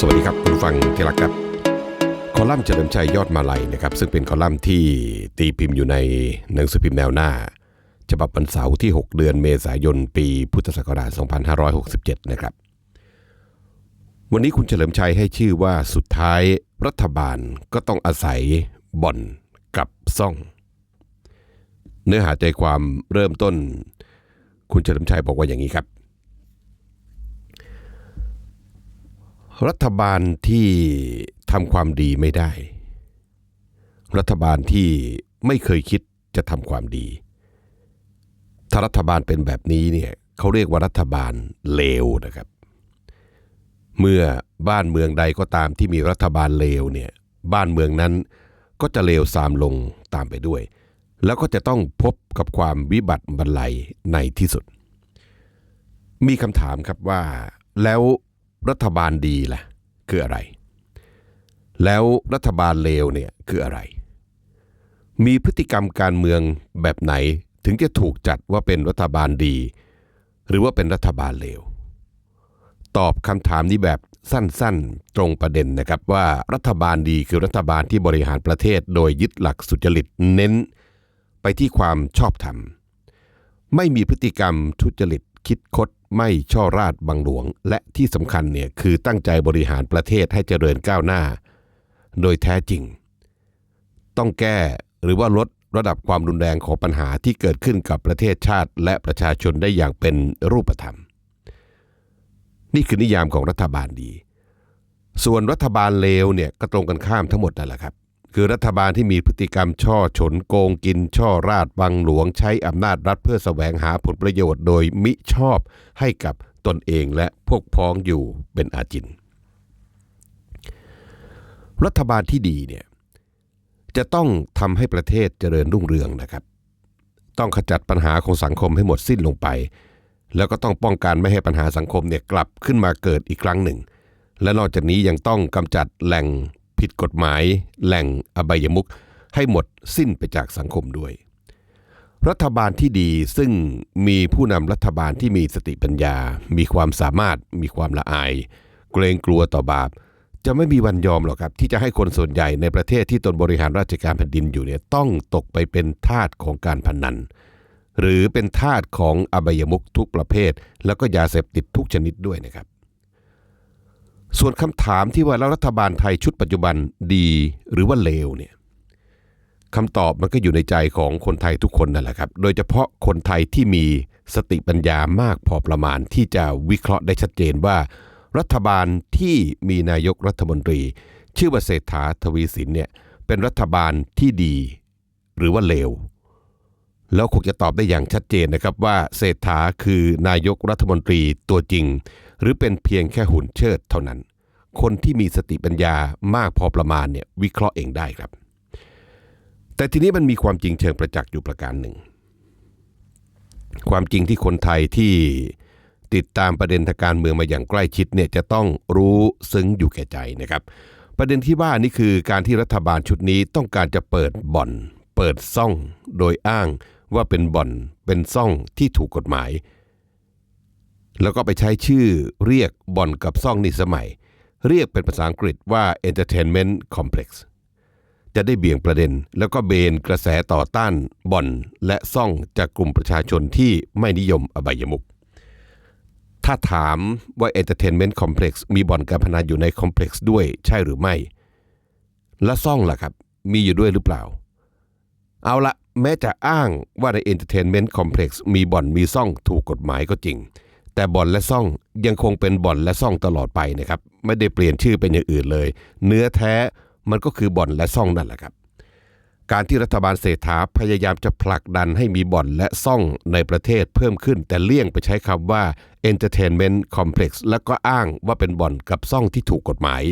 สวัสดีครับคุณฟังที่รักครับ คอลัมน์เฉลิมชัยยอดมาลัยนะครับ ซึ่งเป็นคอลัมน์ที่ตีพิมพ์อยู่ในหนังสือพิมพ์แนวหน้า ฉบับวันเสาร์ที่ 6 เดือนเมษายน ปีพุทธศักราช 2567 นะครับ วันนี้คุณเฉลิมชัยให้ชื่อว่าสุดท้ายรัฐบาลก็ต้องอาศัยบ่อนกับซ่อง เนื้อหาใจความเริ่มต้น คุณเฉลิมชัยบอกว่าอย่างนี้ครับ รัฐบาลที่ทำความดีไม่ได้ รัฐบาลที่ไม่เคยคิดจะทำความดี ถ้ารัฐบาลเป็นแบบนี้เนี่ยเขาเรียกว่ารัฐบาลเลวนะครับ เมื่อบ้านเมืองใดก็ตามที่มีรัฐบาลเลวเนี่ยบ้านเมืองนั้นก็จะเลวทรามลงตามไปด้วย แล้วก็จะต้องพบกับความวิบัติบรรลัยในที่สุด มีคำถามครับว่าแล้ว รัฐบาลดีล่ะ คืออะไร แล้วรัฐบาลเลวเนี่ยคืออะไร มีพฤติกรรมการเมืองแบบไหนถึงจะถูกจัดว่าเป็นรัฐบาลดี หรือว่าเป็นรัฐบาลเลว ตอบคำถามนี้แบบสั้นๆ ตรงประเด็นนะครับว่ารัฐบาลดีคือรัฐบาลที่บริหารประเทศ โดยยึดหลักสุจริตเน้น ไปที่ความชอบธรรม ไม่มีพฤติกรรมทุจริต คิดคดไม่ช่อราดบังหลวง และที่สำคัญเนี่ยคือตั้งใจบริหารประเทศให้เจริญก้าวหน้า โดยแท้จริง ต้องแก้หรือว่าลดระดับความรุนแรงของปัญหาที่เกิดขึ้นกับประเทศชาติและประชาชนได้อย่างเป็นรูปธรรม นี่คือนิยามของรัฐบาลดี ส่วนรัฐบาลเลวเนี่ยก็ตรงกันข้ามทั้งหมดนั่นแหละครับ คือรัฐบาลที่มีพฤติกรรมช่อฉนโกงกินช่อราดบังหลวงใช้อำนาจรัฐเพื่อแสวงหาผลประโยชน์โดยมิชอบให้กับตนเองและพวกพ้องอยู่เป็นอาจิน รัฐบาลที่ดีเนี่ยจะต้องทำให้ประเทศเจริญรุ่งเรืองนะครับ ต้องขจัดปัญหาของสังคมให้หมดสิ้นลงไป แล้วก็ต้องป้องกันไม่ให้ปัญหาสังคมเนี่ยกลับขึ้นมาเกิดอีกครั้งหนึ่ง และนอกจากนี้ยังต้องกำจัดแหล่ง ผิดกฎหมาย แหล่งอบายมุขให้หมดสิ้นไปจากสังคมด้วย รัฐบาลที่ดีซึ่งมีผู้นำรัฐบาลที่มีสติปัญญา มีความสามารถ มีความละอาย เกรงกลัวต่อบาป จะไม่มีวันยอมหรอกครับ ที่จะให้คนส่วนใหญ่ในประเทศที่ตนบริหารราชการแผ่นดินอยู่เนี่ยต้องตกไปเป็นทาสของการพนัน หรือเป็นทาสของอบายมุขทุกประเภท แล้วก็ยาเสพติดทุกชนิดด้วยนะครับ ส่วนคำถามที่ว่าแล้วรัฐบาลไทยชุดปัจจุบันดีหรือว่าเลวเนี่ยคำตอบมันก็อยู่ในใจของคนไทยทุกคนนั่นแหละครับ โดยเฉพาะคนไทยที่มีสติปัญญามากพอประมาณที่จะวิเคราะห์ได้ชัดเจนว่า รัฐบาลที่มีนายกรัฐมนตรี ชื่อว่าเศรษฐาทวีสินเนี่ยเป็นรัฐบาลที่ดี หรือว่าเลวแล้วคงจะตอบได้อย่างชัดเจนนะครับว่าเศรษฐาคือนายกรัฐมนตรีตัวจริง หรือเป็นเพียงแค่หุ่นเชิดเท่านั้น คนที่มีสติปัญญามากพอประมาณเนี่ยวิเคราะห์เองได้ครับ แต่ทีนี้มันมีความจริงเชิงประจักษ์อยู่ประการหนึ่ง ความจริงที่คนไทยที่ติดตามประเด็นทางการเมืองมาอย่างใกล้ชิดเนี่ยจะต้องรู้ซึ้งอยู่แก่ใจนะครับ ประเด็นที่ว่านี่คือการที่รัฐบาลชุดนี้ต้องการจะเปิดบ่อน เปิดซ่อง โดยอ้างว่าเป็นบ่อน เป็นซ่องที่ถูกกฎหมาย แล้วก็ไปใช้ชื่อเรียกบ่อนกับซ่องนี่สมัย เรียกเป็นภาษาอังกฤษว่า entertainment complex จะได้เบี่ยงประเด็น แล้วก็เบนกระแสต่อต้านบ่อนและซ่องจากกลุ่มประชาชนที่ไม่นิยมอบายมุขถ้าถามว่า Entertainment Complex มีบ่อนการพนันอยู่ในคอมเพล็กซ์ด้วยใช่หรือไม่ และซ่องล่ะครับ มีอยู่ด้วยหรือเปล่า เอาละแม้จะอ้างว่าใน Entertainment Complex มีบ่อนมีซ่องถูกกฎหมายก็จริง แต่บ่อนและซ่องยังคงเป็นบ่อนและซ่องตลอดไปนะครับไม่ได้เปลี่ยนชื่อเป็นอย่างอื่นเลย เนื้อแท้มันก็คือบ่อนและซ่องนั่นแหละครับ การที่รัฐบาลเศรษฐาพยายามจะผลักดันให้มีบ่อนและซ่องในประเทศเพิ่มขึ้น แต่เลี่ยงไปใช้คำว่า entertainment complex แล้วก็อ้างว่าเป็นบ่อนกับซ่องที่ถูกกฎหมาย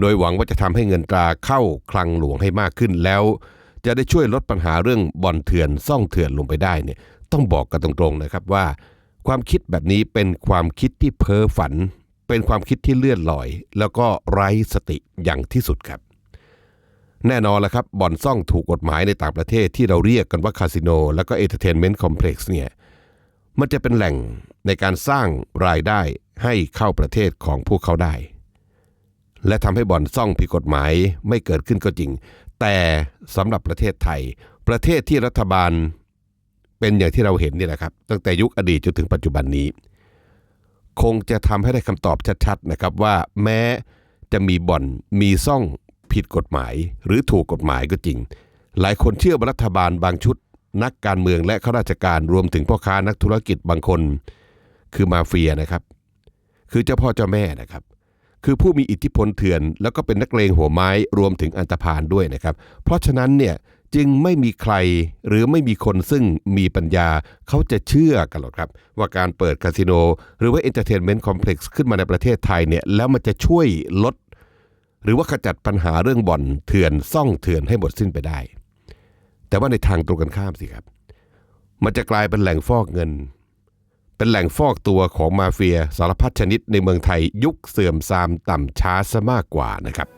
โดยหวังว่าจะทำให้เงินตราเข้าคลังหลวงให้มากขึ้นแล้ว จะได้ช่วยลดปัญหาเรื่องบ่อนเถื่อนซ่องเถื่อนลงไปได้เนี่ยต้องบอกกันตรงๆนะครับว่า ความคิดแบบนี้เป็นความคิดที่เพ้อฝัน เป็นความคิดที่เลื่อนลอย แล้วก็ไร้สติอย่างที่สุดครับ แน่นอนแล้วครับบ่อนซ่องถูกกฎหมายในต่างประเทศที่เราเรียกกันว่าคาสิโน แล้วก็เอเอร์เทนเมนต์คอมเพล็กซ์เนี่ยมันจะเป็นแหล่งในการสร้างรายได้ให้เข้าประเทศของพวกเขาได้ และทำให้บ่อนซ่องผิดกฎหมายไม่เกิดขึ้นก็จริง แต่สำหรับประเทศไทย ประเทศที่รัฐบาล เป็นอย่างที่เราเห็นนี่แหละครับ ตั้งแต่ยุคอดีตจนถึงปัจจุบันนี้ คงจะทำให้ได้คำตอบชัดๆนะครับว่าแม้จะมีบ่อนมีซ่องผิดกฎหมาย หรือถูกกฎหมายก็จริง หลายคนเชื่อว่ารัฐบาลบางชุด นักการเมืองและข้าราชการรวมถึงพ่อค้านักธุรกิจบางคน คือมาเฟียนะครับ คือเจ้าพ่อเจ้าแม่นะครับ คือผู้มีอิทธิพลเถื่อน แล้วก็เป็นนักเลงหัวไม้รวมถึงอันตพาลด้วยนะครับ เพราะฉะนั้นเนี่ย จึงไม่มีใครหรือไม่มีคนซึ่งมีปัญญาเขาจะเชื่อกันหรอกครับ ว่าการเปิดคาสิโน หรือว่าเอนเตอร์เทนเมนต์คอมเพล็กซ์ขึ้นมาในประเทศไทยเนี่ยแล้วมันจะช่วยลด หรือว่าขจัดปัญหาเรื่องบ่อนเถื่อนซ่องเถื่อนให้หมดสิ้นไปได้ แต่ว่าในทางตรงกันข้ามสิครับ มันจะกลายเป็นแหล่งฟอกเงิน เป็นแหล่งฟอกตัวของมาเฟียสารพัดชนิดในเมืองไทยยุคเสื่อมทรามต่ำช้าซะมากกว่านะครับ